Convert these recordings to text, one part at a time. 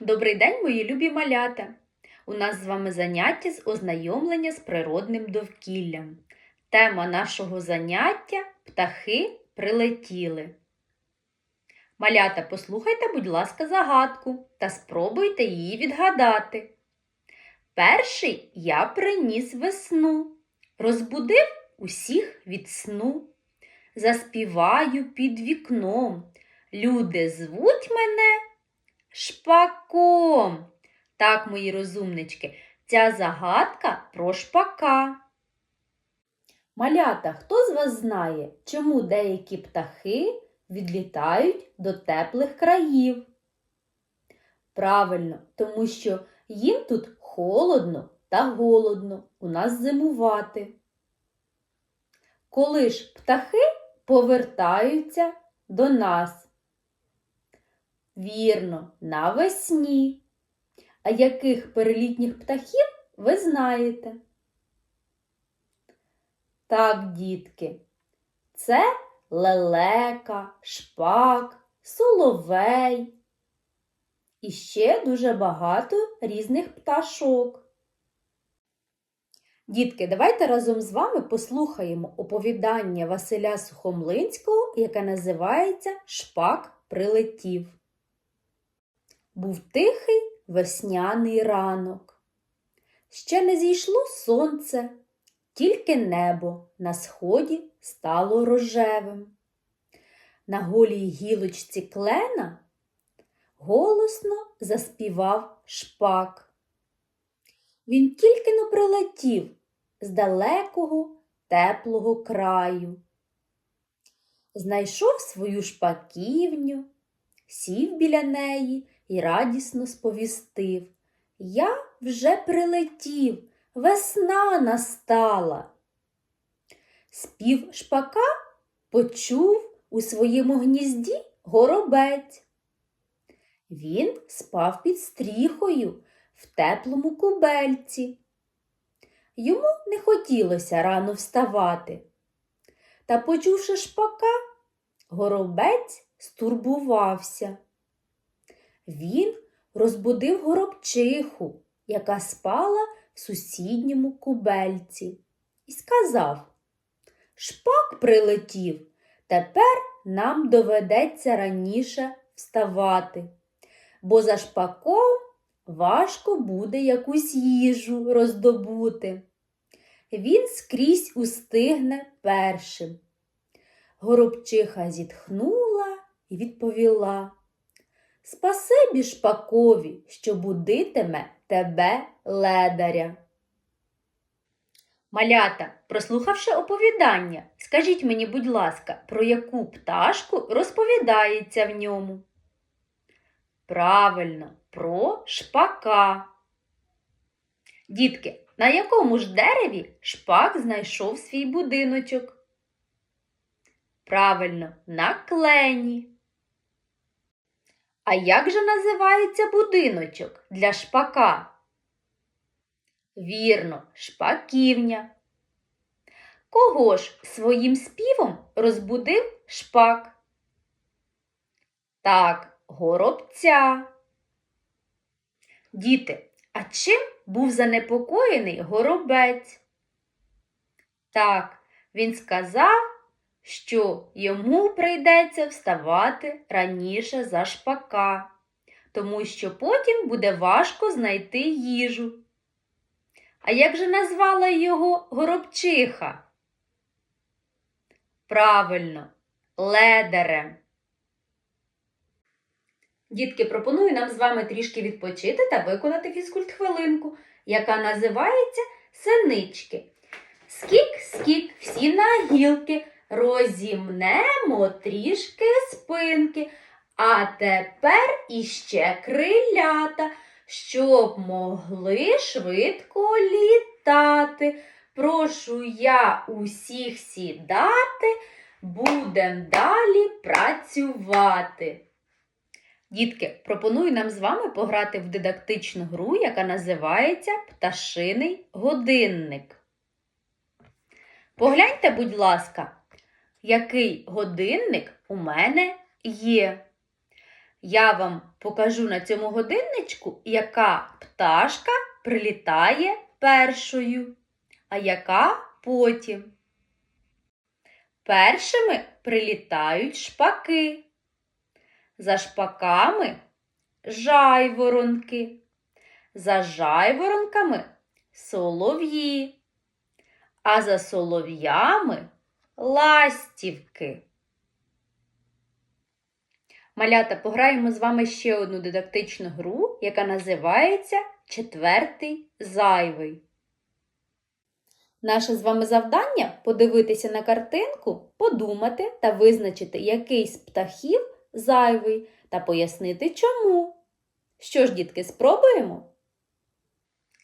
Добрий день, мої любі малята! У нас з вами заняття з ознайомлення з природним довкіллям. Тема нашого заняття птахи прилетіли. Малята, послухайте, будь ласка, загадку та спробуйте її відгадати. Перший я приніс весну, розбудив усіх від сну. Заспіваю під вікном. Люди звуть мене Шпаком. Так, мої розумнички, ця загадка про шпака. Малята, хто з вас знає, чому деякі птахи відлітають до теплих країв? Правильно, тому що їм тут холодно та голодно у нас зимувати. Коли ж птахи повертаються до нас? Вірно, навесні. А яких перелітніх птахів ви знаєте? Так, дітки, це лелека, шпак, соловей. І ще дуже багато різних пташок. Дітки, давайте разом з вами послухаємо оповідання Василя Сухомлинського, яке називається Шпак прилетів. Був тихий весняний ранок. Ще не зійшло сонце, тільки небо на сході стало рожевим. На голій гілочці клена голосно заспівав шпак. Він тільки но прилетів з далекого теплого краю. Знайшов свою шпаківню, сів біля неї і радісно сповістив. Я вже прилетів, весна настала. Спів шпака почув у своєму гнізді горобець. Він спав під стріхою в теплому кубельці. Йому не хотілося рано вставати. Та, почувши шпака, горобець стурбувався. Він розбудив горобчиху, яка спала в сусідньому кубельці, і сказав Шпак прилетів, тепер нам доведеться раніше вставати, бо за шпаком важко буде якусь їжу роздобути. Він скрізь устигне першим. Горобчиха зітхнула і відповіла Спасибі шпакові, що будитиме тебе ледаря. Малята, прослухавши оповідання, скажіть мені, будь ласка, про яку пташку розповідається в ньому? Правильно, про шпака. Дітки, на якому ж дереві шпак знайшов свій будиночок? Правильно, на клені. А як же називається будиночок для шпака? Вірно, шпаківня. Кого ж своїм співом розбудив шпак? Так, горобця. Діти, а чим був занепокоєний горобець? Так, він сказав, що йому прийдеться вставати раніше за шпака, тому що потім буде важко знайти їжу. А як же назвала його горобчиха? Правильно, ледерем. Дітки, пропоную нам з вами трішки відпочити та виконати фізкульт-хвилинку, яка називається Синички. Скік-скік, всі на гілки, розімнемо трішки спинки, а тепер іще крилята, щоб могли швидко літати. Прошу я усіх сідати, будем далі працювати. Дітки, пропоную нам з вами пограти в дидактичну гру, яка називається Пташиний годинник. Погляньте, будь ласка, який годинник у мене є. Я вам покажу на цьому годинничку, яка пташка прилітає першою, а яка потім. Першими прилітають шпаки. За шпаками жайворонки. За жайворонками солов'ї, а за солов'ями ластівки. Малята, пограємо з вами ще одну дидактичну гру, яка називається Четвертий зайвий. Наше з вами завдання подивитися на картинку, подумати та визначити, який з птахів зайвий, та пояснити чому. Що ж, дітки, спробуємо?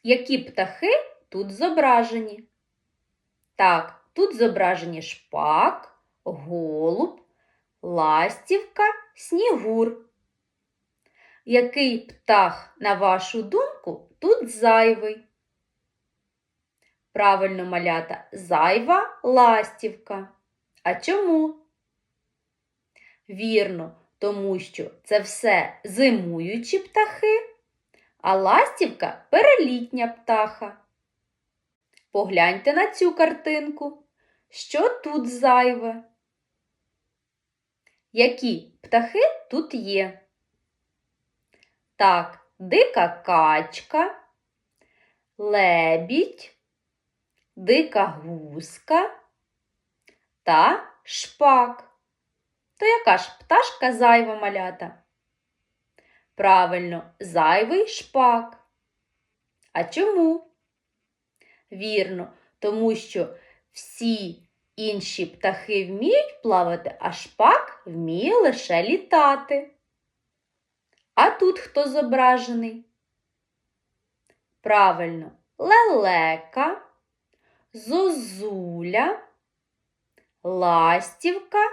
Які птахи тут зображені? Так, тут зображені шпак, голуб, ластівка, снігур. Який птах, на вашу думку, тут зайвий? Правильно, малята, зайва ластівка. А чому? Вірно, тому що це все зимуючі птахи, а ластівка перелітня птаха. Погляньте на цю картинку. Що тут зайве? Які птахи тут є? Так, дика качка, лебідь, дика гуска та шпак. То яка ж пташка зайва малята? Правильно, зайвий шпак. А чому? Вірно, тому що всі інші птахи вміють плавати, а шпак вміє лише літати. А тут хто зображений? Правильно, лелека, зозуля, ластівка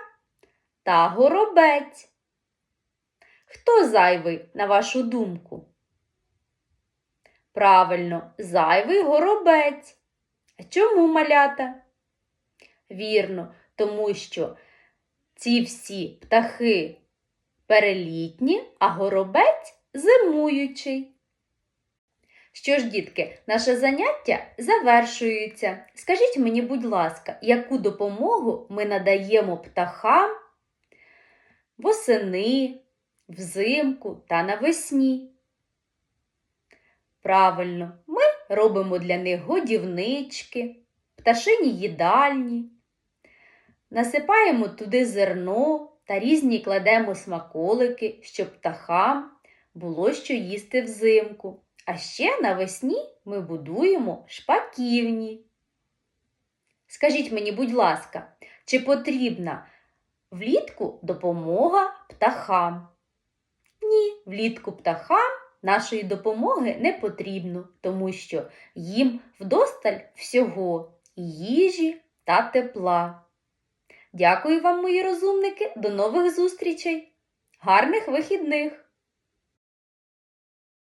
та горобець. Хто зайвий, на вашу думку? Правильно, зайвий горобець. А чому малята? Вірно, тому що ці всі птахи перелітні, а горобець зимуючий. Що ж, дітки, наше заняття завершується. Скажіть мені, будь ласка, яку допомогу ми надаємо птахам восени, взимку та навесні? Правильно, ми робимо для них годівнички, пташині їдальні, насипаємо туди зерно та різні кладемо смаколики, щоб птахам було що їсти взимку. А ще навесні ми будуємо шпаківні. Скажіть мені, будь ласка, чи потрібна влітку допомога птахам? Ні, влітку птахам нашої допомоги не потрібно, тому що їм вдосталь всього їжі та тепла. Дякую вам, мої розумники, до нових зустрічей! Гарних вихідних!